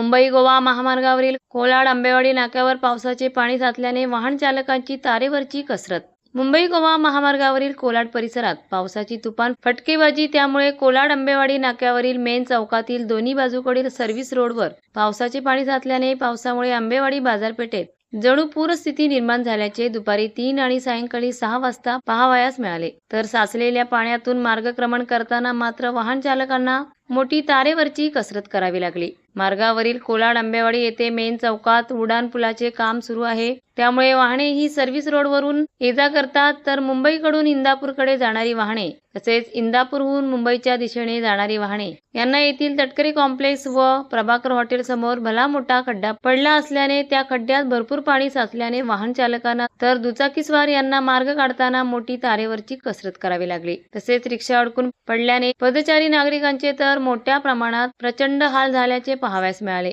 मुंबई गोवा महामार्गावरील कोलाड आंबेवाडी नाक्यावर पावसाचे पाणी साचल्याने वाहन चालकांची तारेवरची कसरत. मुंबई गोवा महामार्गावरील कोलाड परिसरात पावसाची तुफान फटकेबाजी त्यामुळे कोलाड आंबेवाडी नाक्यावरील मेन चौकातील दोन्ही बाजूकडील सर्व्हिस रोडवर पावसाचे पाणी साचल्याने पावसामुळे आंबेवाडी बाजारपेठेत जणू पूरस्थिती निर्माण झाल्याचे दुपारी तीन आणि सायंकाळी सहा वाजता पहावयास मिळाले. तर साचलेल्या पाण्यातून मार्गक्रमण करताना मात्र वाहन चालकांना मोठी तारेवरची कसरत करावी लागली. मार्गावरील कोलाड आंबेवाडी येथे मेन चौकात उड्डाणपुलाचे काम सुरू आहे. त्यामुळे वाहने ही सर्व्हिस रोडवरून ये जा करतात तर मुंबईकडून इंदापूरकडे जाणारी वाहने तसेच इंदापूरहून मुंबईच्या दिशेने जाणारी वाहने. यांना येथील तटकरी कॉम्प्लेक्स व प्रभाकर हॉटेल समोर भला मोठा खड्डा पडला असल्याने त्या खड्ड्यात भरपूर पाणी साचल्याने वाहन चालकांना तर दुचाकीस्वार यांना मार्ग काढताना मोठी तारेवरची कसरत करावी लागली. तसेच रिक्षा अडकून पडल्याने पदचारी नागरिकांचे तर मोठ्या प्रमाणात प्रचंड हाल झाल्याचे पाहावयास मिळाले.